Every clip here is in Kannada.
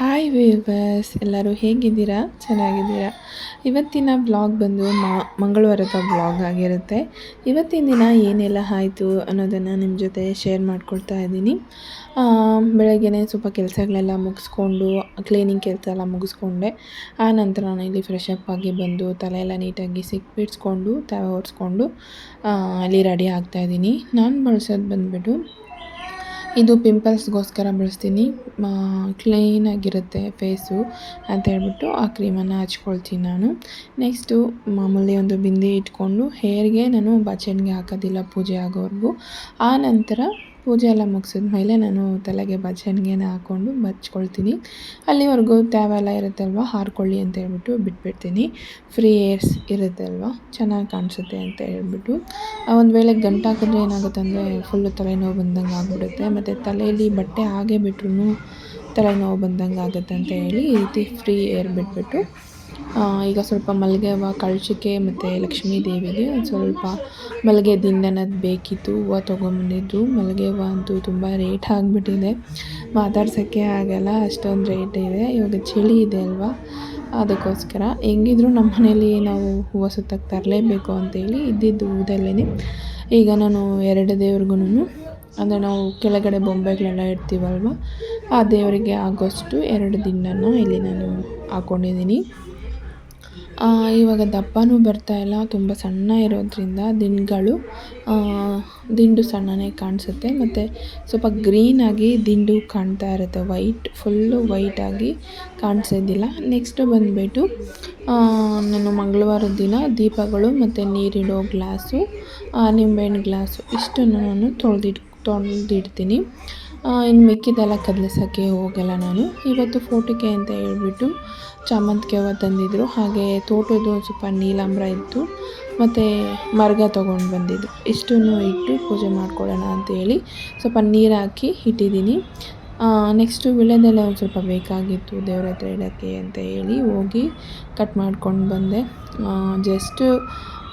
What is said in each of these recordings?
ಹಾಯ್ ವೀವರ್ಸ್ ಎಲ್ಲರೂ ಹೇಗಿದ್ದೀರಾ? ಚೆನ್ನಾಗಿದ್ದೀರಾ? ಇವತ್ತಿನ ಬ್ಲಾಗ್ ಬಂದು ಮಂಗಳವಾರದ ಬ್ಲಾಗ್ ಆಗಿರುತ್ತೆ. ಇವತ್ತಿನ ದಿನ ಏನೆಲ್ಲ ಆಯಿತು ಅನ್ನೋದನ್ನು ನಿಮ್ಮ ಜೊತೆ ಶೇರ್ ಮಾಡ್ಕೊಳ್ತಾ ಇದ್ದೀನಿ. ಬೆಳಗ್ಗೆ ಸ್ವಲ್ಪ ಕೆಲಸಗಳೆಲ್ಲ ಮುಗಿಸ್ಕೊಂಡು ಕ್ಲೀನಿಂಗ್ ಕೆಲಸ ಎಲ್ಲ ಮುಗಿಸ್ಕೊಂಡೆ. ಆ ನಂತರ ನಾನು ಇಲ್ಲಿ ಫ್ರೆಶ್ ಅಪ್ ಆಗಿ ಬಂದು, ತಲೆ ಎಲ್ಲ ನೀಟಾಗಿ ಸಿಕ್ಬಿಡ್ಸ್ಕೊಂಡು ತಲೆ ಒರೆಸ್ಕೊಂಡು ಅಲ್ಲಿ ರೆಡಿ ಆಗ್ತಾಯಿದ್ದೀನಿ ನಾನು ಬಳಸೋದು ಬಂದುಬಿಟ್ಟು ಇದು ಪಿಂಪಲ್ಸ್ಗೋಸ್ಕರ ಬಳಸ್ತೀನಿ. ಕ್ಲೀನಾಗಿರುತ್ತೆ ಫೇಸು ಅಂತ ಹೇಳ್ಬಿಟ್ಟು ಆ ಕ್ರೀಮನ್ನು ಹಚ್ಕೊಳ್ತೀನಿ ನಾನು. ನೆಕ್ಸ್ಟು ಮಾಮೂಲಿ ಒಂದು ಬಿಂದಿ ಇಟ್ಕೊಂಡು ಹೇರ್ಗೆ ನಾನು ಬಚ್ಚಣಿಗೆ ಹಾಕೋದಿಲ್ಲ ಪೂಜೆ ಆಗೋವರೆಗೂ. ಆ ನಂತರ ಪೂಜೆ ಎಲ್ಲ ಮುಗಿಸಿದ ಮೇಲೆ ನಾನು ತಲೆಗೆ ಬಚ್ಚಣಿಗೆನ ಹಾಕ್ಕೊಂಡು ಬಚ್ಕೊಳ್ತೀನಿ. ಅಲ್ಲಿವರೆಗೂ ತ್ಯಾವೆಲ್ಲ ಇರುತ್ತಲ್ವ, ಹಾರ್ಕೊಳ್ಳಿ ಅಂತ ಹೇಳ್ಬಿಟ್ಟು ಬಿಟ್ಬಿಡ್ತೀನಿ. ಫ್ರೀ ಏರ್ಸ್ ಇರುತ್ತಲ್ವ, ಚೆನ್ನಾಗಿ ಕಾಣಿಸುತ್ತೆ ಅಂತ ಹೇಳ್ಬಿಟ್ಟು. ಒಂದು ವೇಳೆ ಗಂಟು ಹಾಕಿದ್ರೆ ಏನಾಗುತ್ತೆ ಅಂದರೆ ಫುಲ್ಲು ತಲೆನೋವು ಬಂದಂಗೆ ಆಗ್ಬಿಡುತ್ತೆ. ಮತ್ತು ತಲೆಯಲ್ಲಿ ಬಟ್ಟೆ ಹಾಗೆ ಬಿಟ್ರೂ ತಲೆನೋವು ಬಂದಂಗೆ ಆಗುತ್ತೆ ಅಂತ ಹೇಳಿ ಈ ರೀತಿ ಫ್ರೀ ಏರ್ ಬಿಟ್ಬಿಟ್ಟು ಈಗ ಸ್ವಲ್ಪ ಮಲ್ಲಿಗೆ ಹೂವು ಕಳಶಕ್ಕೆ ಮತ್ತು ಲಕ್ಷ್ಮೀ ದೇವಿಗೆ ಒಂದು ಸ್ವಲ್ಪ ಮಲ್ಲಿಗೆ ದಿಂಡನದ್ದು ಬೇಕಿತ್ತು, ಹೂವು ತೊಗೊಂಬಂದಿದ್ದು. ಮಲ್ಲಿಗೆ ಹೂವು ಅಂತೂ ತುಂಬ ರೇಟ್ ಆಗಿಬಿಟ್ಟಿದೆ. ಮಾತಾಡ್ಸೋಕ್ಕೆ ಆಗಲ್ಲ, ಅಷ್ಟೊಂದು ರೇಟ್ ಇದೆ. ಇವಾಗ ಚಳಿ ಇದೆ ಅಲ್ವಾ? ಅದಕ್ಕೋಸ್ಕರ ಹೆಂಗಿದ್ರು ನಮ್ಮ ಮನೇಲಿ ನಾವು ಹೂವು ಸುತ್ತಕ್ಕೆ ತರಲೇಬೇಕು ಅಂತೇಳಿ ಇದ್ದಿದ್ದು ಹೂದಲ್ಲೇ ಈಗ ನಾನು ಎರಡು ದೇವ್ರಿಗೂ ಅಂದರೆ ನಾವು ಕೆಳಗಡೆ ಬೊಂಬೆಗಳೆಲ್ಲ ಇಡ್ತೀವಲ್ವ? ಆ ದೇವರಿಗೆ ಆಗೋಷ್ಟು ಎರಡು ದಿನನೂ ಇಲ್ಲಿ ನಾನು ಹಾಕ್ಕೊಂಡಿದ್ದೀನಿ ಇವಾಗ ದಪ್ಪನೂ ಬರ್ತಾಯಿಲ್ಲ ತುಂಬ ಸಣ್ಣ ಇರೋದರಿಂದ ದಿಂಡುಗಳು ದಿಂಡು ಸಣ್ಣನೇ ಕಾಣಿಸುತ್ತೆ. ಮತ್ತು ಸ್ವಲ್ಪ ಗ್ರೀನಾಗಿ ದಿಂಡು ಕಾಣ್ತಾ ಇರುತ್ತೆ ವೈಟ್ ಫುಲ್ಲು ವೈಟಾಗಿ ಕಾಣಿಸೋದಿಲ್ಲ ನೆಕ್ಸ್ಟು ಬಂದುಬಿಟ್ಟು ನಾನು ಮಂಗಳವಾರದ ದಿನ ದೀಪಗಳು ಮತ್ತು ನೀರಿಡೋ ಗ್ಲಾಸು ನಿಂಬೆಹಣ್ಣು ಗ್ಲಾಸು ಇಷ್ಟನ್ನು ನಾನು ತೊಳೆದಿಟ್ಟು ತೊಳೆದಿಡ್ತೀನಿ. ಇನ್ನು ಮಿಕ್ಕಿದ್ದೆಲ್ಲ ಕದಲಿಸೋಕ್ಕೆ ಹೋಗಲ್ಲ ನಾನು. ಇವತ್ತು ಫೋಟೋಕ್ಕೆ ಅಂತ ಹೇಳ್ಬಿಟ್ಟು ಚಾಮಂತಿಗೆ ಹೂವು ತಂದಿದ್ದರು ಹಾಗೆ ತೋಟದ್ದು ಸ್ವಲ್ಪ ನೀಲಾಂಬ್ರ ಇತ್ತು. ಮತ್ತು ಮರ್ಗ ತೊಗೊಂಡು ಬಂದಿದ್ದು. ಇಷ್ಟನ್ನು ಇಟ್ಟು ಪೂಜೆ ಮಾಡ್ಕೊಳ್ಳೋಣ ಅಂತೇಳಿ ಸ್ವಲ್ಪ ನೀರು ಹಾಕಿ ಇಟ್ಟಿದ್ದೀನಿ. ನೆಕ್ಸ್ಟು ವೀಳ್ಯದೆಲೆ ಒಂದು ಸ್ವಲ್ಪ ಬೇಕಾಗಿತ್ತು ದೇವ್ರ ಹತ್ರ ಇಡೋಕ್ಕೆ ಅಂತ ಹೇಳಿ ಹೋಗಿ ಕಟ್ ಮಾಡ್ಕೊಂಡು ಬಂದೆ. ಜಸ್ಟು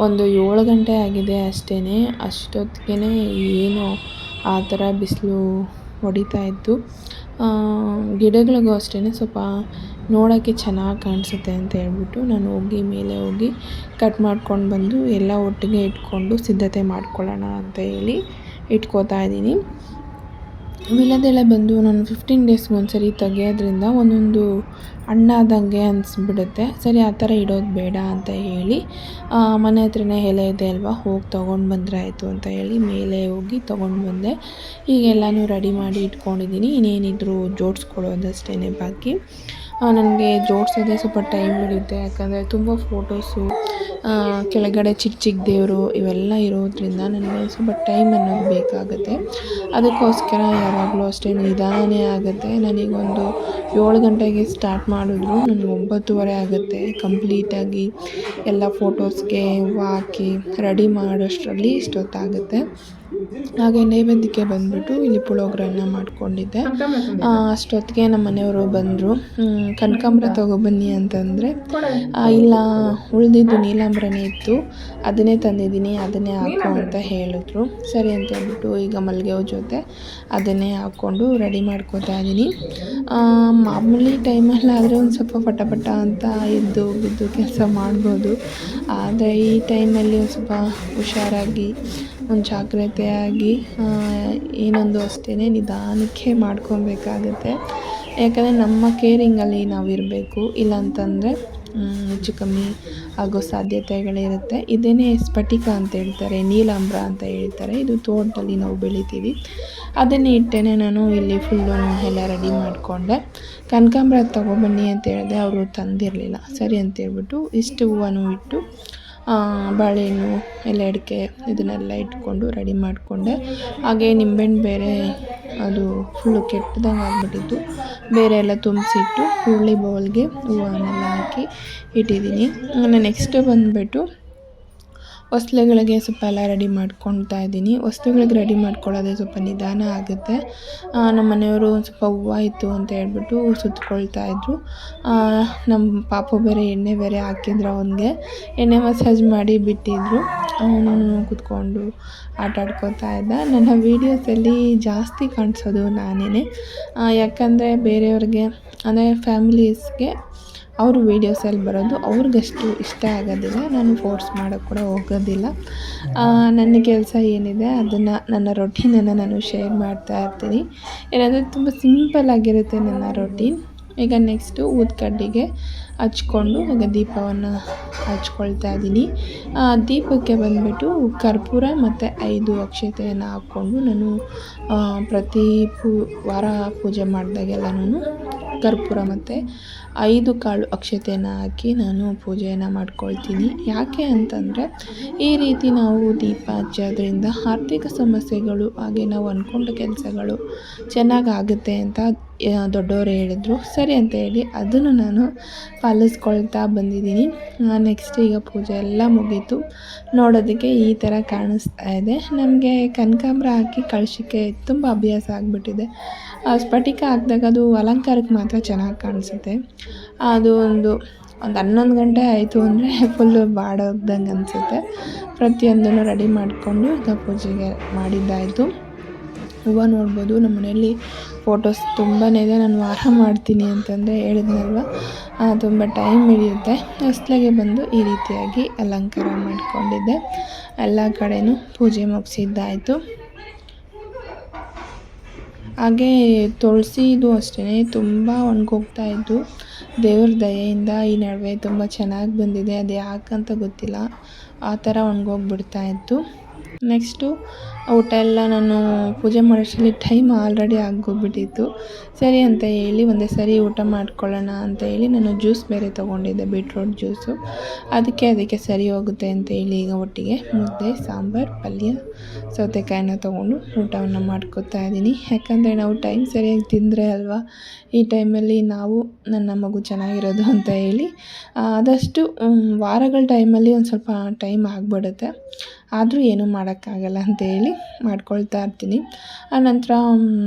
ಒಂದು ಏಳು ಗಂಟೆ ಆಗಿದೆ ಅಷ್ಟೇ ಅಷ್ಟೊತ್ತಿಗೆ ಏನು ಆ ಥರ ಬಿಸಿಲು ಹೊಡಿತಾ ಇತ್ತು ಗಿಡಗಳಿಗೂ ಅಷ್ಟೇ ಸ್ವಲ್ಪ ನೋಡೋಕ್ಕೆ ಚೆನ್ನಾಗಿ ಕಾಣಿಸುತ್ತೆ ಅಂತ ಹೇಳ್ಬಿಟ್ಟು ನಾನು ಹೋಗಿ ಮೇಲೆ ಹೋಗಿ ಕಟ್ ಮಾಡ್ಕೊಂಡು ಬಂದು ಎಲ್ಲ ಒಟ್ಟಿಗೆ ಇಟ್ಕೊಂಡು ಸಿದ್ಧತೆ ಮಾಡ್ಕೊಳ್ಳೋಣ ಅಂತ ಹೇಳಿ ಇಟ್ಕೋತಾ ಇದ್ದೀನಿ. ವೀಳ್ಯದೆಲೆ ಬಂದು ನಾನು ಫಿಫ್ಟೀನ್ ಡೇಸ್ಗೆ ಒಂದು ಸರಿ ತೆಗೆಯೋದ್ರಿಂದ ಒಂದೊಂದು ಹಣ್ಣಾದಂಗೆ ಅನಿಸ್ಬಿಡುತ್ತೆ. ಸರಿ, ಆ ಥರ ಇಡೋದು ಬೇಡ ಅಂತ ಹೇಳಿ ಮನೆ ಹತ್ರನೇ ಎಲೆ ಇದೆ ಅಲ್ವಾ, ಹೋಗಿ ತೊಗೊಂಡು ಬಂದರೆ ಆಯಿತು ಅಂತ ಹೇಳಿ ಮೇಲೆ ಹೋಗಿ ತೊಗೊಂಡು ಬಂದೆ. ಈಗ ರೆಡಿ ಮಾಡಿ ಇಟ್ಕೊಂಡಿದ್ದೀನಿ. ಇನ್ನೇನಿದ್ರು ಜೋಡಿಸ್ಕೊಳ್ಳೋದಷ್ಟೇ ಬಾಕಿ. ನನಗೆ ಜೋಡಿಸೋದೇ ಸ್ವಲ್ಪ ಟೈಮ್ ಹಿಡಿಯುತ್ತೆ. ಯಾಕಂದರೆ ತುಂಬ ಫೋಟೋಸು ಕೆಳಗಡೆ ಚಿಕ್ಕ ಚಿಕ್ಕ ದೇವರು ಇವೆಲ್ಲ ಇರೋದರಿಂದ ನನಗೆ ಸ್ವಲ್ಪ ಟೈಮ್ ಅನ್ನೋದು ಬೇಕಾಗುತ್ತೆ. ಅದಕ್ಕೋಸ್ಕರ ಯಾವಾಗಲೂ ಅಷ್ಟೇ ನಿಧಾನನೇ ಆಗುತ್ತೆ. ನನಗೊಂದು ಏಳು ಗಂಟೆಗೆ ಸ್ಟಾರ್ಟ್ ಮಾಡಿದ್ರು ನನಗೆ ಒಂಬತ್ತುವರೆ ಆಗುತ್ತೆ. ಕಂಪ್ಲೀಟಾಗಿ ಎಲ್ಲ ಫೋಟೋಸ್ಗೆ ಹಾಕಿ ರೆಡಿ ಮಾಡೋಷ್ಟರಲ್ಲಿ ಇಷ್ಟೊತ್ತಾಗುತ್ತೆ. ಹಾಗೆ ನೈವೇದ್ಯಕ್ಕೆ ಬಂದ್ಬಿಟ್ಟು ಇಲ್ಲಿ ಪುಳೋಗ್ರನ್ನ ಮಾಡ್ಕೊಂಡಿದ್ದೆ. ಅಷ್ಟೊತ್ತಿಗೆ ನಮ್ಮ ಮನೆಯವರು ಬಂದರು. ಕನಕಾಂಬ್ರ ತೊಗೊಬನ್ನಿ ಅಂತಂದರೆ ಇಲ್ಲ, ಉಳಿದಿದ್ದು ನೀಲಾಂಬ್ರನೇ ಇತ್ತು. ಅದನ್ನೇ ತಂದಿದ್ದೀನಿ, ಅದನ್ನೇ ಹಾಕೋ ಅಂತ ಹೇಳಿದ್ರು. ಸರಿ ಅಂತ ಹೇಳ್ಬಿಟ್ಟು ಈಗ ಮಲ್ಲಿಗೆ ಜೊತೆ ಅದನ್ನೇ ಹಾಕ್ಕೊಂಡು ರೆಡಿ ಮಾಡ್ಕೋತಾ ಇದ್ದೀನಿ. ಮಾಮೂಲಿ ಟೈಮಲ್ಲಾದರೆ ಒಂದು ಸ್ವಲ್ಪ ಪಟ ಪಟ ಅಂತ ಎದ್ದು ಬಿದ್ದು ಕೆಲಸ ಮಾಡ್ಬೋದು. ಆದರೆ ಈ ಟೈಮಲ್ಲಿ ಒಂದು ಸ್ವಲ್ಪ ಹುಷಾರಾಗಿ ಒಂದು ಜಾಗ್ರತೆಯಾಗಿ ಏನೊಂದು ಅಷ್ಟೇ ನಿಧಾನಕ್ಕೆ ಮಾಡ್ಕೊಬೇಕಾಗುತ್ತೆ. ಯಾಕಂದರೆ ನಮ್ಮ ಕೇರಿಂಗಲ್ಲಿ ನಾವು ಇರಬೇಕು ಇಲ್ಲಾಂತಂದರೆ ಹೆಚ್ಚು ಕಮ್ಮಿ ಆಗೋ ಸಾಧ್ಯತೆಗಳಿರುತ್ತೆ. ಇದನ್ನೇ ಸ್ಫಟಿಕ ಅಂತ ಹೇಳ್ತಾರೆ, ನೀಲಾಂಬ್ರ ಅಂತ ಹೇಳ್ತಾರೆ. ಇದು ತೋಟದಲ್ಲಿ ನಾವು ಬೆಳಿತೀವಿ. ಅದನ್ನೇ ಇಟ್ಟೇ ನಾನು ಇಲ್ಲಿ ಫುಲ್ಲು ಎಲ್ಲ ರೆಡಿ ಮಾಡಿಕೊಂಡೆ. ಕನಕಾಂಬ್ರ ತೊಗೊಬನ್ನಿ ಅಂತ ಹೇಳಿದೆ, ಅವರು ತಂದಿರಲಿಲ್ಲ. ಸರಿ ಅಂತೇಳ್ಬಿಟ್ಟು ಇಷ್ಟು ಹೂವನ್ನು ಇಟ್ಟು ಬಾಳೆಹಣ್ಣು ಎಲೆ ಅಡಿಕೆ ಇದನ್ನೆಲ್ಲ ಇಟ್ಕೊಂಡು ರೆಡಿ ಮಾಡಿಕೊಂಡೆ. ಹಾಗೆ ನಿಂಬೆಹಣ್ಣು ಬೇರೆ ಅದು ಫುಲ್ಲು ಕೆಟ್ಟದಂಗೆ ಆಗಿಬಿಟ್ಟಿತ್ತು. ಬೇರೆ ಎಲ್ಲ ತುಂಬಿಸಿಟ್ಟು, ಹುರುಳಿ ಬೌಲ್ಗೆ ಹೂವನ್ನೆಲ್ಲ ಹಾಕಿ ಇಟ್ಟಿದ್ದೀನಿ. ನೆಕ್ಸ್ಟ್ ಬಂದುಬಿಟ್ಟು ಹೊಸ್ಲುಗಳಿಗೆ ಸ್ವಲ್ಪ ಎಲ್ಲ ರೆಡಿ ಮಾಡ್ಕೊಳ್ತಾ ಇದ್ದೀನಿ. ವಸ್ತುಗಳಿಗೆ ರೆಡಿ ಮಾಡ್ಕೊಳ್ಳೋದೇ ಸ್ವಲ್ಪ ನಿಧಾನ ಆಗುತ್ತೆ. ನಮ್ಮ ಮನೆಯವರು ಒಂದು ಸ್ವಲ್ಪ ಹೂವು ಇತ್ತು ಅಂತ ಹೇಳ್ಬಿಟ್ಟು ಸುತ್ಕೊಳ್ತಾ ಇದ್ರು. ನಮ್ಮ ಪಾಪು ಬೇರೆ ಎಣ್ಣೆ ಬೇರೆ ಹಾಕಿದ್ರು ಅವನಿಗೆ. ಎಣ್ಣೆ ಮಸಾಜ್ ಮಾಡಿ ಬಿಟ್ಟಿದ್ರು. ಅವನು ಕೂತ್ಕೊಂಡು ಆಟ ಇದ್ದ. ನನ್ನ ವೀಡಿಯೋಸಲ್ಲಿ ಜಾಸ್ತಿ ಕಾಣಿಸೋದು ನಾನೇ ಯಾಕಂದರೆ ಬೇರೆಯವ್ರಿಗೆ, ಅಂದರೆ ಫ್ಯಾಮಿಲೀಸ್ಗೆ ಅವರು ವೀಡಿಯೋಸಲ್ಲಿ ಬರೋದು ಅವ್ರಿಗಷ್ಟು ಇಷ್ಟ ಆಗೋದಿಲ್ಲ, ನಾನು ಫೋರ್ಸ್ ಮಾಡೋಕ್ಕೆ ಕೂಡ ಹೋಗೋದಿಲ್ಲ. ನನ್ನ ಕೆಲಸ ಏನಿದೆ ಅದನ್ನು, ನನ್ನ ರೊಟೀನನ್ನು ನಾನು ಶೇರ್ ಮಾಡ್ತಾ ಇರ್ತೀನಿ. ಏನಂದರೆ ತುಂಬ ಸಿಂಪಲ್ಲಾಗಿರುತ್ತೆ ನನ್ನ ರೊಟೀನ್ ಈಗ ನೆಕ್ಸ್ಟು ಊದ್ಕಡ್ಡಿಗೆ. ಹಚ್ಕೊಂಡು ಈಗ ದೀಪವನ್ನು ಹಚ್ಕೊಳ್ತಾ ಇದ್ದೀನಿ. ದೀಪಕ್ಕೆ ಬಂದುಬಿಟ್ಟು ಕರ್ಪೂರ ಮತ್ತು ಐದು ಅಕ್ಷತೆಯನ್ನು ಹಾಕ್ಕೊಂಡು ನಾನು ಪ್ರತಿ ಪೂ, ವಾರ ಪೂಜೆ ಮಾಡಿದಾಗೆಲ್ಲನೂ ಕರ್ಪೂರ ಮತ್ತು ಐದು ಕಾಳು ಅಕ್ಷತೆಯನ್ನು ಹಾಕಿ ನಾನು ಪೂಜೆಯನ್ನು ಮಾಡ್ಕೊಳ್ತೀನಿ. ಯಾಕೆ ಅಂತಂದರೆ, ಈ ರೀತಿ ನಾವು ದೀಪ ಹಚ್ಚೋದ್ರಿಂದ ಆರ್ಥಿಕ ಸಮಸ್ಯೆಗಳು, ಹಾಗೆ ನಾವು ಅಂದ್ಕೊಂಡ ಕೆಲಸಗಳು ಚೆನ್ನಾಗಾಗುತ್ತೆ ಅಂತ ದೊಡ್ಡವರು ಹೇಳಿದ್ರು. ಸರಿ ಅಂತ ಹೇಳಿ ಅದನ್ನು ನಾನು ಪಾಲಿಸ್ಕೊಳ್ತಾ ಬಂದಿದ್ದೀನಿ. ನೆಕ್ಸ್ಟ್ ಈಗ ಪೂಜೆ ಎಲ್ಲ ಮುಗೀತು. ನೋಡೋದಕ್ಕೆ ಈ ಥರ ಕಾಣಿಸ್ತಾ ಇದೆ. ನಮಗೆ ಕನಕಾಂಬ್ರ ಹಾಕಿ ಕಳಶಕ್ಕೆ ತುಂಬ ಅಭ್ಯಾಸ ಆಗಿಬಿಟ್ಟಿದೆ. ಸ್ಫಟಿಕ ಹಾಕಿದಾಗ ಅದು ಅಲಂಕಾರಕ್ಕೆ ಮಾತ್ರ ಚೆನ್ನಾಗಿ ಕಾಣಿಸುತ್ತೆ. ಅದು ಒಂದು ಒಂದು ಹನ್ನೊಂದು ಗಂಟೆ ಆಯಿತು ಅಂದರೆ ಫುಲ್ಲು ಬಾಡೋದಂಗೆ ಅನಿಸುತ್ತೆ. ಪ್ರತಿಯೊಂದನ್ನು ರೆಡಿ ಮಾಡಿಕೊಂಡು ಈಗ ಪೂಜೆಗೆ ಮಾಡಿದ್ದಾಯಿತು. ಹೂವು ನೋಡ್ಬೋದು. ನಮ್ಮ ಮನೆಯಲ್ಲಿ ಫೋಟೋಸ್ ತುಂಬಾ ಇದೆ. ನಾನು ವಾರ ಮಾಡ್ತೀನಿ ಅಂತಂದರೆ ಹೇಳಿದ್ನಲ್ವ? ತುಂಬ ಟೈಮ್ ಹಿಡಿಯುತ್ತೆ. ಹೊಸ್ಲಾಗೆ ಬಂದು ಈ ರೀತಿಯಾಗಿ ಅಲಂಕಾರ ಮಾಡಿಕೊಂಡಿದ್ದೆ. ಎಲ್ಲ ಕಡೆಯೂ ಪೂಜೆ ಮುಗಿಸಿದ್ದಾಯಿತು. ಹಾಗೇ ತುಳಸಿದು ಅಷ್ಟೇ ತುಂಬ ಒಣಗೋಗ್ತಾ ಇದ್ದು ದೇವ್ರ ದಯೆಯಿಂದ ಈ ನಡುವೆ ತುಂಬ ಚೆನ್ನಾಗಿ ಬಂದಿದೆ. ಅದು ಯಾಕಂತ ಗೊತ್ತಿಲ್ಲ. ಆ ಥರ ಒಣಗೋಗ್ಬಿಡ್ತಾ ಇತ್ತು. ನೆಕ್ಸ್ಟು ಊಟ ಎಲ್ಲ ನಾನು ಪೂಜೆ ಮಾಡೋಷ್ಟರಲ್ಲಿ ಟೈಮ್ ಆಲ್ರೆಡಿ ಆಗೋಗ್ಬಿಟ್ಟಿತ್ತು. ಸರಿ ಅಂತ ಹೇಳಿ ಒಂದೇ ಸರಿ ಊಟ ಮಾಡ್ಕೊಳ್ಳೋಣ ಅಂತ ಹೇಳಿ ನಾನು ಜ್ಯೂಸ್ ಬೇರೆ ತೊಗೊಂಡಿದ್ದೆ ಬೀಟ್ರೋಟ್ ಜ್ಯೂಸು ಅದಕ್ಕೆ ಅದಕ್ಕೆ ಸರಿ ಹೋಗುತ್ತೆ ಅಂತ ಹೇಳಿ ಈಗ ಒಟ್ಟಿಗೆ ಮುದ್ದೆ, ಸಾಂಬಾರು, ಪಲ್ಯ, ಸೌತೆಕಾಯಿನ ತೊಗೊಂಡು ಊಟವನ್ನು ಮಾಡ್ಕೊತಾ ಇದ್ದೀನಿ. ಯಾಕಂದರೆ ನಾವು ಟೈಮ್ ಸರಿಯಾಗಿ ತಿಂದರೆ ಅಲ್ವಾ? ಈ ಟೈಮಲ್ಲಿ ನಾವು ನನ್ನ ಮಗು ಚೆನ್ನಾಗಿರೋದು ಅಂತ ಹೇಳಿ ಆದಷ್ಟು ವಾರಗಳ ಟೈಮಲ್ಲಿ ಒಂದು ಸ್ವಲ್ಪ ಟೈಮ್ ಆಗಿಬಿಡುತ್ತೆ. ಆದರೂ ಏನೂ ಮಾಡೋಕ್ಕಾಗಲ್ಲ ಅಂತ ಹೇಳಿ ಮಾಡ್ಕೊಳ್ತಾ ಇರ್ತೀನಿ. ಆನಂತರ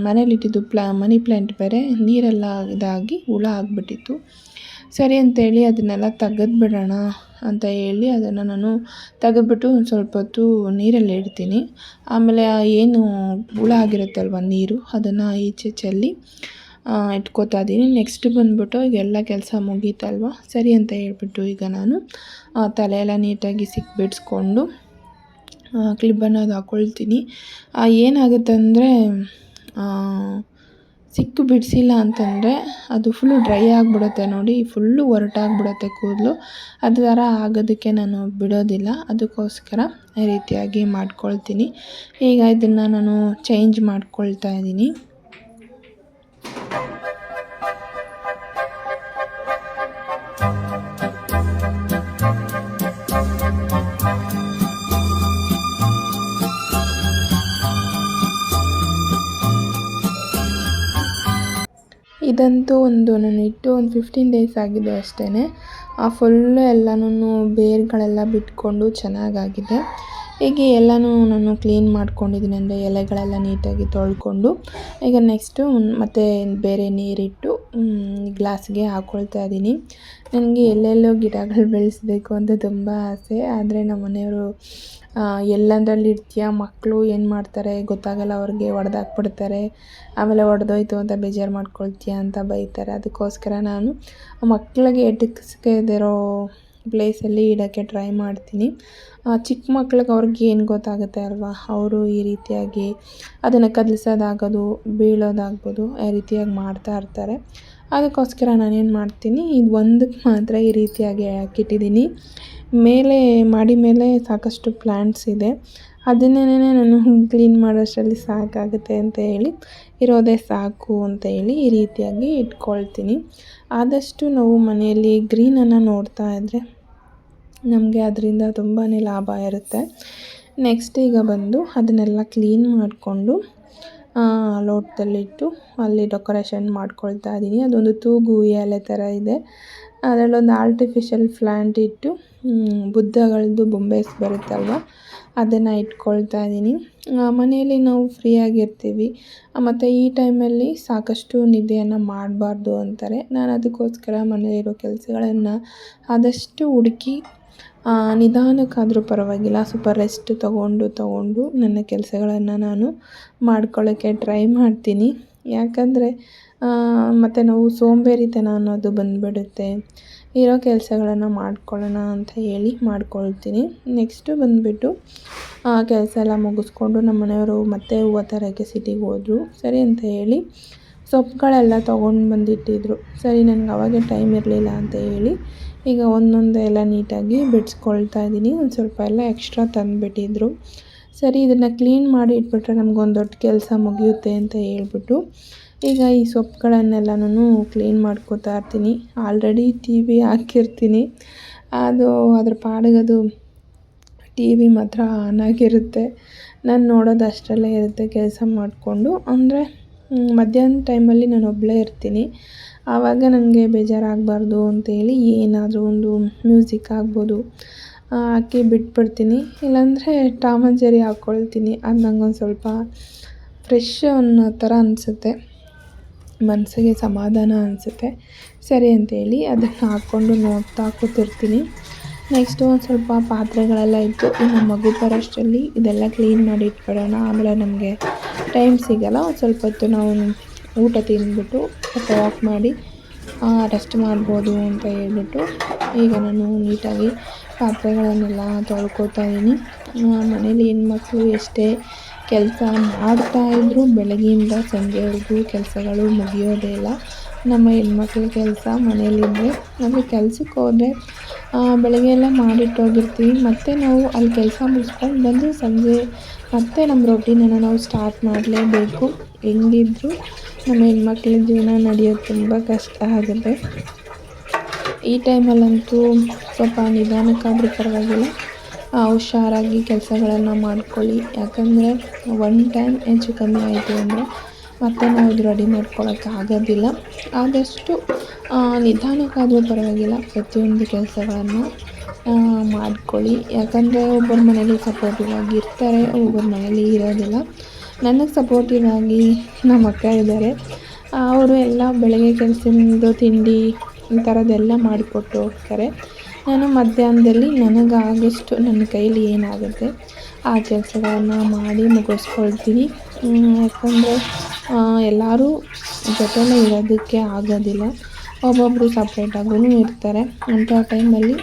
ಮನೇಲಿಟ್ಟಿದ್ದು ಪ್ಲಾ, ಮನಿ ಪ್ಲ್ಯಾಂಟ್ ಬೇರೆ, ನೀರೆಲ್ಲ ಇದಾಗಿ ಹುಳ ಆಗಿಬಿಟ್ಟಿತ್ತು. ಸರಿ ಅಂತೇಳಿ ಅದನ್ನೆಲ್ಲ ತೆಗೆದ್ಬಿಡೋಣ ಅಂತ ಹೇಳಿ ಅದನ್ನು ನಾನು ತೆಗೆದ್ಬಿಟ್ಟು ಒಂದು ಸ್ವಲ್ಪ ಹೊತ್ತು ನೀರಲ್ಲಿ ಇಡ್ತೀನಿ. ಆಮೇಲೆ ಏನು ಹುಳ ಆಗಿರುತ್ತಲ್ವ ನೀರು, ಅದನ್ನು ಈಚೆ ಚೆಲ್ಲಿ ಇಟ್ಕೋತಾ ಇದ್ದೀನಿ. ನೆಕ್ಸ್ಟ್ ಬಂದುಬಿಟ್ಟು ಈಗೆಲ್ಲ ಕೆಲಸ ಮುಗೀತಲ್ವ? ಸರಿ ಅಂತ ಹೇಳ್ಬಿಟ್ಟು ಈಗ ನಾನು ತಲೆ ಎಲ್ಲ ನೀಟಾಗಿ ಸಿಕ್ ಬಿಡಿಸ್ಕೊಂಡು ಅದು ಹಾಕ್ಕೊಳ್ತೀನಿ ಏನಾಗುತ್ತೆ ಅಂದರೆ ಸಿಕ್ಕು ಬಿಡಿಸಿಲ್ಲ ಅಂತಂದರೆ ಅದು ಫುಲ್ಲು ಡ್ರೈ ಆಗಿಬಿಡುತ್ತೆ ನೋಡಿ ಫುಲ್ಲು ಒರಟಾಗ್ಬಿಡುತ್ತೆ ಕೂದಲು. ಅದು ಥರ ಆಗೋದಕ್ಕೆ ನಾನು ಬಿಡೋದಿಲ್ಲ. ಅದಕ್ಕೋಸ್ಕರ ಈ ರೀತಿಯಾಗಿ ಮಾಡ್ಕೊಳ್ತೀನಿ. ಈಗ ಇದನ್ನು ನಾನು ಚೇಂಜ್ ಮಾಡ್ಕೊಳ್ತಾ ಇದ್ದೀನಿ. ಇದಂತೂ ಒಂದು ನಾನು ಇಟ್ಟು ಒಂದು ಫಿಫ್ಟೀನ್ ಡೇಸ್ ಆಗಿದೆ ಅಷ್ಟೇ ಆ ಫುಲ್ಲು ಎಲ್ಲನೂ ಬೇರುಗಳೆಲ್ಲ ಬಿಟ್ಕೊಂಡು ಚೆನ್ನಾಗಾಗಿದೆ. ಹೀಗೆ ಎಲ್ಲನೂ ನಾನು ಕ್ಲೀನ್ ಮಾಡ್ಕೊಂಡಿದ್ದೀನಿ ಅಂದರೆ ಎಲೆಗಳೆಲ್ಲ ನೀಟಾಗಿ ತೊಳ್ಕೊಂಡು. ಈಗ ನೆಕ್ಸ್ಟು ಮತ್ತು ಬೇರೆ ನೀರಿಟ್ಟು ಗ್ಲಾಸ್ಗೆ ಹಾಕ್ಕೊಳ್ತಾ ಇದ್ದೀನಿ. ನನಗೆ ಎಲ್ಲೆಲ್ಲೋ ಗಿಡಗಳು ಬೆಳೆಸಬೇಕು ಅಂತ ತುಂಬ ಆಸೆ. ಆದರೆ ನಮ್ಮ ಮನೆಯವರು ಎಲ್ಲಂದ್ರಲ್ಲಿ ಇರ್ತೀಯಾ? ಮಕ್ಕಳು ಏನು ಮಾಡ್ತಾರೆ? ಗೊತ್ತಾಗಲ್ಲ, ಅವ್ರಿಗೆ ಹೊಡೆದಾಕ್ಬಿಡ್ತಾರೆ ಆಮೇಲೆ ಹೊಡೆದೋಯ್ತು ಅಂತ ಬೇಜಾರು ಮಾಡ್ಕೊಳ್ತೀಯ ಅಂತ ಬೈತಾರೆ. ಅದಕ್ಕೋಸ್ಕರ ನಾನು ಮಕ್ಕಳಿಗೆ ಎಟಕಿಸ್ದಿರೋ ಪ್ಲೇಸಲ್ಲಿ ಇಡೋಕ್ಕೆ ಟ್ರೈ ಮಾಡ್ತೀನಿ. ಚಿಕ್ಕ ಮಕ್ಳಿಗೆ ಅವ್ರಿಗೆ ಏನು ಗೊತ್ತಾಗುತ್ತೆ ಅಲ್ವಾ? ಅವರು ಈ ರೀತಿಯಾಗಿ ಅದನ್ನು ಕದಲಿಸೋದಾಗೋದು, ಬೀಳೋದಾಗ್ಬೋದು, ಆ ರೀತಿಯಾಗಿ ಮಾಡ್ತಾ ಇರ್ತಾರೆ. ಅದಕ್ಕೋಸ್ಕರ ನಾನೇನು ಮಾಡ್ತೀನಿ, ಇದು ಒಂದಕ್ಕೆ ಮಾತ್ರ ಈ ರೀತಿಯಾಗಿ ಹಾಕಿಟ್ಟಿದ್ದೀನಿ ಮೇಲೆ, ಮಾಡಿ ಮೇಲೆ ಸಾಕಷ್ಟು ಪ್ಲ್ಯಾಂಟ್ಸ್ ಇದೆ. ಅದನ್ನೇ ನಾನು ಕ್ಲೀನ್ ಮಾಡೋಷ್ಟರಲ್ಲಿ ಸಾಕಾಗುತ್ತೆ ಅಂತ ಹೇಳಿ, ಇರೋದೇ ಸಾಕು ಅಂತ ಹೇಳಿ ಈ ರೀತಿಯಾಗಿ ಇಟ್ಕೊಳ್ತೀನಿ. ಆದಷ್ಟು ನಾವು ಮನೆಯಲ್ಲಿ ಗ್ರೀನನ್ನು ನೋಡ್ತಾ ಇದ್ದರೆ ನಮಗೆ ಅದರಿಂದ ತುಂಬಾ ಲಾಭ ಇರುತ್ತೆ. ನೆಕ್ಸ್ಟ್ ಈಗ ಬಂದು ಅದನ್ನೆಲ್ಲ ಕ್ಲೀನ್ ಮಾಡಿಕೊಂಡು ಲೋಟದಲ್ಲಿಟ್ಟು ಅಲ್ಲಿ ಡೆಕೋರೇಷನ್ ಮಾಡ್ಕೊಳ್ತಾ ಇದ್ದೀನಿ ಅದೊಂದು ತೂಗು ಎಲೆ ಥರ ಇದೆ. ಅದರಲ್ಲೊಂದು ಆರ್ಟಿಫಿಷಿಯಲ್ ಪ್ಲ್ಯಾಂಟ್ ಇಟ್ಟು ಬುದ್ಧಗಳದ್ದು ಬೊಂಬೆಸ್ ಬರುತ್ತಲ್ವ? ಅದನ್ನು ಇಟ್ಕೊಳ್ತಾ ಇದ್ದೀನಿ ಮನೆಯಲ್ಲಿ ನಾವು ಫ್ರೀಯಾಗಿರ್ತೀವಿ ಮತ್ತು ಈ ಟೈಮಲ್ಲಿ ಸಾಕಷ್ಟು ನಿದ್ದೆಯನ್ನು ಮಾಡಬಾರ್ದು ಅಂತಾರೆ. ನಾನು ಅದಕ್ಕೋಸ್ಕರ ಮನೆಯಲ್ಲಿರೋ ಕೆಲಸಗಳನ್ನು ಆದಷ್ಟು ಹುಡುಕಿ ನಿಧಾನಕ್ಕಾದರೂ ಪರವಾಗಿಲ್ಲ. ಸ್ವಲ್ಪ ರೆಸ್ಟ್ ತಗೊಂಡು ತಗೊಂಡು ನನ್ನ ಕೆಲಸಗಳನ್ನು ನಾನು ಮಾಡ್ಕೊಳ್ಳೋಕ್ಕೆ ಟ್ರೈ ಮಾಡ್ತೀನಿ. ಯಾಕಂದರೆ ಮತ್ತು ನಾವು ಸೋಂಬೇರಿತನ ಅನ್ನೋದು ಬಂದುಬಿಡುತ್ತೆ. ಇರೋ ಕೆಲಸಗಳನ್ನು ಮಾಡ್ಕೊಳ್ಳೋಣ ಅಂತ ಹೇಳಿ ಮಾಡ್ಕೊಳ್ತೀನಿ. ನೆಕ್ಸ್ಟು ಬಂದುಬಿಟ್ಟು ಕೆಲಸ ಎಲ್ಲ ಮುಗಿಸ್ಕೊಂಡು ನಮ್ಮ ಮನೆಯವರು ಮತ್ತೆ ಹೂವು ತರೋಕ್ಕೆ ಸಿಟಿಗೆ ಹೋದರು. ಸರಿ ಅಂತ ಹೇಳಿ ಸೊಪ್ಪುಗಳೆಲ್ಲ ತೊಗೊಂಡು ಬಂದಿಟ್ಟಿದ್ರು. ಸರಿ, ನನಗೆ ಅವಾಗೆ ಟೈಮ್ ಇರಲಿಲ್ಲ ಅಂತ ಹೇಳಿ ಈಗ ಒಂದೊಂದು ಎಲ್ಲ ನೀಟಾಗಿ ಬಿಡಿಸ್ಕೊಳ್ತಾ ಇದ್ದೀನಿ ಒಂದು ಸ್ವಲ್ಪ ಎಲ್ಲ ಎಕ್ಸ್ಟ್ರಾ ತಂದುಬಿಟ್ಟಿದ್ರು. ಸರಿ, ಇದನ್ನು ಕ್ಲೀನ್ ಮಾಡಿ ಇಟ್ಬಿಟ್ರೆ ನಮಗೊಂದು ದೊಡ್ಡ ಕೆಲಸ ಮುಗಿಯುತ್ತೆ ಅಂತ ಹೇಳ್ಬಿಟ್ಟು ಈಗ ಈ ಸೊಪ್ಪುಗಳನ್ನೆಲ್ಲನೂ ಕ್ಲೀನ್ ಮಾಡ್ಕೋತಾ ಇರ್ತೀನಿ. ಆಲ್ರೆಡಿ ಟಿ ವಿ ಹಾಕಿರ್ತೀನಿ. ಅದು ಅದ್ರ ಪಾಡಿಗದು ಟಿ ವಿ ಮಾತ್ರ ಆನ್ ಆಗಿರುತ್ತೆ. ನಾನು ನೋಡೋದು ಅಷ್ಟರಲ್ಲೇ ಇರುತ್ತೆ ಕೆಲಸ ಮಾಡಿಕೊಂಡು. ಅಂದರೆ ಮಧ್ಯಾಹ್ನ ಟೈಮಲ್ಲಿ ನಾನು ಒಬ್ಬಳೇ ಇರ್ತೀನಿ. ಆವಾಗ ನನಗೆ ಬೇಜಾರಾಗಬಾರ್ದು ಅಂತೇಳಿ ಏನಾದರೂ ಒಂದು ಮ್ಯೂಸಿಕ್ ಆಗ್ಬೋದು ಹಾಕಿ ಬಿಟ್ಬಿಡ್ತೀನಿ. ಇಲ್ಲಾಂದರೆ ಟಾಮ್ ಆ್ಯಂಡ್ ಜೆರಿ ಹಾಕ್ಕೊಳ್ತೀನಿ ಅದು ನಂಗೊಂದು ಸ್ವಲ್ಪ ಫ್ರೆಶ್ ಅನ್ನೋ ಥರ ಅನಿಸುತ್ತೆ. ಮನಸ್ಸಿಗೆ ಸಮಾಧಾನ ಅನಿಸುತ್ತೆ. ಸರಿ ಅಂತೇಳಿ ಅದನ್ನು ಹಾಕ್ಕೊಂಡು ನೋಡ್ತಾ ಕೂತಿರ್ತೀನಿ. ನೆಕ್ಸ್ಟು ಒಂದು ಸ್ವಲ್ಪ ಪಾತ್ರೆಗಳೆಲ್ಲ ಇತ್ತು ಇನ್ನು ಮಗು ಬರೋಷ್ಟರಲ್ಲಿ ಇದೆಲ್ಲ ಕ್ಲೀನ್ ಮಾಡಿ ಇಟ್ಬಿಡೋಣ. ಆಮೇಲೆ ನಮಗೆ ಟೈಮ್ ಸಿಗೋಲ್ಲ. ಒಂದು ಸ್ವಲ್ಪ ಹೊತ್ತು ನಾವು ಊಟ ತಿಂದ್ಬಿಟ್ಟು ಆಫ್ ಮಾಡಿ ರೆಸ್ಟ್ ಮಾಡ್ಬೋದು ಅಂತ ಹೇಳ್ಬಿಟ್ಟು ಈಗ ನಾನು ನೀಟಾಗಿ ಪಾತ್ರೆಗಳನ್ನೆಲ್ಲ ತೊಳ್ಕೊತಾ ಇದ್ದೀನಿ. ಮನೇಲಿ ಹೆಣ್ಮಕ್ಳು ಎಷ್ಟೇ ಕೆಲಸ ಮಾಡ್ತಾಯಿದ್ರು ಬೆಳಗ್ಗೆಯಿಂದ ಸಂಜೆವರೆಗೂ ಕೆಲಸಗಳು ಮುಗಿಯೋದೇ ಇಲ್ಲ. ನಮ್ಮ ಹೆಣ್ಮಕ್ಳ ಕೆಲಸ ಮನೇಲಿದ್ದರೆ ನಮಗೆ ಕೆಲ್ಸಕ್ಕೆ ಹೋದರೆ ಬೆಳಗ್ಗೆ ಎಲ್ಲ ಮಾಡಿಟ್ಟೋಗಿರ್ತೀವಿ ಮತ್ತು ನಾವು ಅಲ್ಲಿ ಕೆಲಸ ಮುಗಿಸ್ಕೊಂಡು ಬಂದು ಸಂಜೆ ಮತ್ತೆ ನಮ್ಮ ರೊಟೀನನ್ನು ನಾವು ಸ್ಟಾರ್ಟ್ ಮಾಡಲೇಬೇಕು. ಹೆಂಗಿದ್ರು ನಮ್ಮ ಹೆಣ್ಮಕ್ಳ ಜೀವನ ನಡೆಯೋದು ತುಂಬ ಕಷ್ಟ ಆಗುತ್ತೆ. ಈ ಟೈಮಲ್ಲಂತೂ ಸ್ವಲ್ಪ ನಿಧಾನಕ್ಕಾದರೂ ಪರವಾಗಿಲ್ಲ. ಹುಷಾರಾಗಿ ಕೆಲಸಗಳನ್ನು ಮಾಡ್ಕೊಳ್ಳಿ. ಯಾಕಂದರೆ ಒನ್ ಟೈಮ್ ಹೆಚ್ಚು ಕಮ್ಮಿ ಆಯಿತು ಅಂದರೆ ಮತ್ತೆ ನಾವು ಇದು ರೆಡಿ ಮಾಡ್ಕೊಳಕ್ಕೆ ಆಗೋದಿಲ್ಲ. ಆದಷ್ಟು ನಿಧಾನಕ್ಕಾದರೂ ಪರವಾಗಿಲ್ಲ. ಪ್ರತಿಯೊಂದು ಕೆಲಸಗಳನ್ನು ಮಾಡ್ಕೊಳ್ಳಿ. ಯಾಕಂದರೆ ಒಬ್ಬರ ಮನೇಲಿ ಸಪೋರ್ಟಿವ್ ಆಗಿರ್ತಾರೆ, ಒಬ್ಬರ ಮನೇಲಿ ಇರೋದಿಲ್ಲ. ನನಗೆ ಸಪೋರ್ಟಿವ್ ಆಗಿ ನಮ್ಮ ಅಕ್ಕ ಇದ್ದಾರೆ ಅವರು ಎಲ್ಲ ಬೆಳಗ್ಗೆ ಕೆಲಸದಿಂದ ತಿಂಡಿ ಈ ಥರದ್ದೆಲ್ಲ ಮಾಡಿಕೊಟ್ಟು ಹೋಗ್ತಾರೆ. ನಾನು ಮಧ್ಯಾಹ್ನದಲ್ಲಿ ನನಗಾಗಷ್ಟು ನನ್ನ ಕೈಲಿ ಏನಾಗುತ್ತೆ ಆ ಕೆಲಸಗಳನ್ನ ಮಾಡಿ ಮುಗಿಸ್ಕೊಳ್ತೀನಿ. ಯಾಕಂದರೆ ಎಲ್ಲರೂ ಜೊತೆಲೇ ಇರೋದಕ್ಕೆ ಆಗೋದಿಲ್ಲ. ಒಬ್ಬೊಬ್ಬರು ಸಪ್ರೇಟಾಗೂ ಇರ್ತಾರೆ. ಅಂಥ ಟೈಮಲ್ಲಿ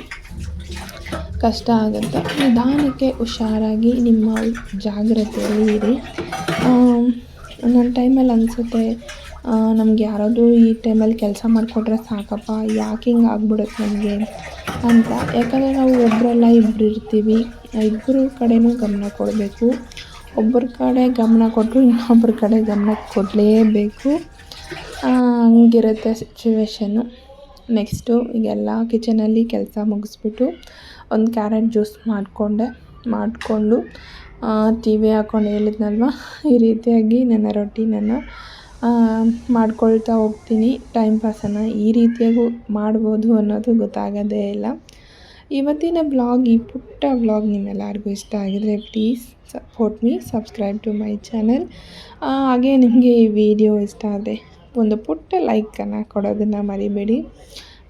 ಕಷ್ಟ ಆಗುತ್ತೆ ನಿಧಾನಕ್ಕೆ ಹುಷಾರಾಗಿ ನಿಮ್ಮ ಜಾಗ್ರತೆಯಲ್ಲಿ ಇರಿ. ಒಂದೊಂದು ಟೈಮಲ್ಲಿ ಅನಿಸುತ್ತೆ ನಮ್ಗೆ ಯಾರಾದರೂ ಈ ಟೈಮಲ್ಲಿ ಕೆಲಸ ಮಾಡಿಕೊಟ್ರೆ ಸಾಕಪ್ಪ, ಯಾಕೆ ಹಿಂಗೆ ಆಗ್ಬಿಡುತ್ತೆ ನಮಗೆ ಅಂತ. ಯಾಕಂದರೆ ನಾವು ಒಬ್ಬರಲ್ಲ ಇಬ್ಬರು ಇರ್ತೀವಿ ಇಬ್ಬರು ಕಡೆಯೂ ಗಮನ ಕೊಡಬೇಕು. ಒಬ್ಬರ ಕಡೆ ಗಮನ ಕೊಟ್ಟರು ಇನ್ನೊಬ್ಬರ ಕಡೆ ಗಮನ ಕೊಡಲೇಬೇಕು. ಹಂಗಿರುತ್ತೆ ಸಿಚುವೇಶನ್ನು ನೆಕ್ಸ್ಟು ಈಗೆಲ್ಲ ಕಿಚನಲ್ಲಿ ಕೆಲಸ ಮುಗಿಸ್ಬಿಟ್ಟು ಒಂದು ಕ್ಯಾರೆಟ್ ಜ್ಯೂಸ್ ಮಾಡಿಕೊಂಡೆ, ಮಾಡಿಕೊಂಡು ಟಿ ವಿ ಹಾಕ್ಕೊಂಡು ಹೇಳಿದ್ನಲ್ವ? ಈ ರೀತಿಯಾಗಿ ನನ್ನ ರೊಟ್ಟಿನನ್ನು ಮಾಡ್ಕೊಳ್ತಾ ಹೋಗ್ತೀನಿ. ಟೈಮ್ ಪಾಸನ್ನು ಈ ರೀತಿಯಾಗೂ ಮಾಡ್ಬೋದು ಅನ್ನೋದು ಗೊತ್ತಾಗೋದೇ ಇಲ್ಲ. ಇವತ್ತಿನ ಬ್ಲಾಗ್ ಈ ಪುಟ್ಟ ವ್ಲಾಗ್ ನಿಮ್ಮೆಲ್ಲರಿಗೂ ಇಷ್ಟ ಆಗಿದರೆ please support me subscribe to my channel ಹಾಗೆ ನಿಮಗೆ ಈ ವಿಡಿಯೋ ಇಷ್ಟ ಆದರೆ ಒಂದು ಪುಟ್ಟ ಲೈಕನ್ನು ಕೊಡೋದನ್ನು ಮರಿಬೇಡಿ.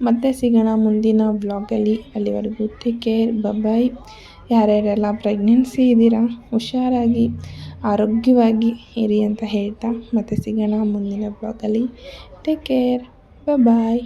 ಮತ್ತೆ ಸಿಗೋಣ ಮುಂದಿನ ಬ್ಲಾಗಲ್ಲಿ. ಅಲ್ಲಿವರೆಗೂ ಟೇಕ್ ಕೇರ್ ಬಬಾಯ್ ಯಾರ್ಯಾರೆಲ್ಲ ಪ್ರೆಗ್ನೆನ್ಸಿ ಇದ್ದೀರಾ, ಹುಷಾರಾಗಿ, ಆರೋಗ್ಯವಾಗಿ ಇರಿ ಅಂತ ಹೇಳ್ತಾ. ಮತ್ತೆ ಸಿಗೋಣ ಮುಂದಿನ ಬ್ಲಾಗಲ್ಲಿ. Take care bye